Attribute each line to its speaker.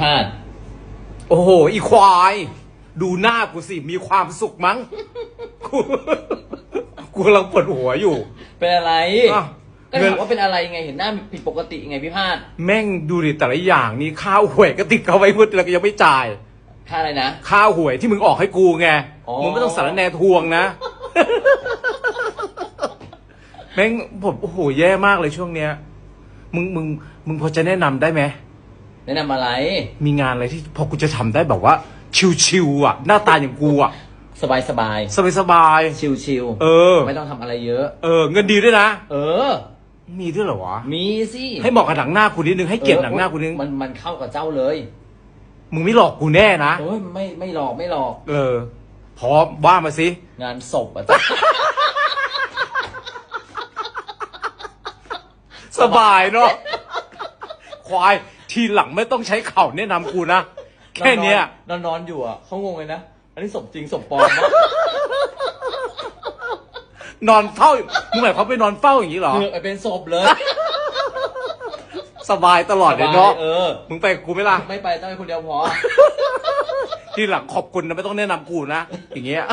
Speaker 1: พาด
Speaker 2: โอ้โห อีควาย ดูหน้ากูสิ มีความสุขมั้ง กูกูกำลังปวดหัวอยู่
Speaker 1: เป็นอะไร
Speaker 2: อ้าว
Speaker 1: ก็ถามว่าเป็นอะไรไงเห็นหน้าผิดปกติไงพี่พาด
Speaker 2: แม่งดูดิแต่ละอย่างนี่ข้าวหวยก็ติดเขาไว้พุดแล้วก็ยังไม่จ่าย
Speaker 1: ค่าอะไรนะ
Speaker 2: ข้าวหวยที่มึงออกให้กูไง
Speaker 1: อ๋อ
Speaker 2: มึงไม่ต้องสารแหนทวงนะ แม่งผมโอ้โหแย่มากเลยช่วงเนี้ย มึงมึงมึงพอจะแนะนำได้ไหม
Speaker 1: แนะนำอะไร
Speaker 2: มีงานอะไรที่พอกูจะทำได้แบบว่า ชิวๆอะ หน้าตาอย่างกูอะ
Speaker 1: สบายสบาย
Speaker 2: สบาย
Speaker 1: ชิวชิวๆ
Speaker 2: ๆเออ
Speaker 1: ไม่ต้องทำอะไรเยอะ
Speaker 2: เออ เงินดีด้วยนะ
Speaker 1: เออ
Speaker 2: มีด้วยเหรอวะ
Speaker 1: มีสิ
Speaker 2: ให้เหมาะกับหนังหน้ากูนิดนึง ให้เกียรติหนังหน้ากูนิดนึง
Speaker 1: มันมันเข้ากับเจ้าเลย
Speaker 2: มึงไม่หลอกกูแน่นะ
Speaker 1: โอ้ยไม่ไม่หลอกไม่หลอก
Speaker 2: เออ พร้อมว่ามาสิ
Speaker 1: งานศพอะจ้ะ
Speaker 2: สบายเนาะ ควาย ทีหลังไม่ต้องใช้เข่าแนะนำกูนะ แค่เนี้ย
Speaker 1: นอนนอนๆอยู่อะเขางงเลยนะ อันนี้ศพจริงศพปลอมวะ
Speaker 2: นอนเฝ้ามึงหมายความไปนอนเฝ้าอย่างนี้เหรอ
Speaker 1: เออเป็นศพเลย
Speaker 2: สบายตลอดเลยเนาะ
Speaker 1: เออ
Speaker 2: มึงไปกับกูไหมล่ะ
Speaker 1: ไม่ไปต้องไปคนเดียวพอ
Speaker 2: ทีหลังขอบคุณนะไม่ต้องแนะนำกูนะ อย่างเงี้ย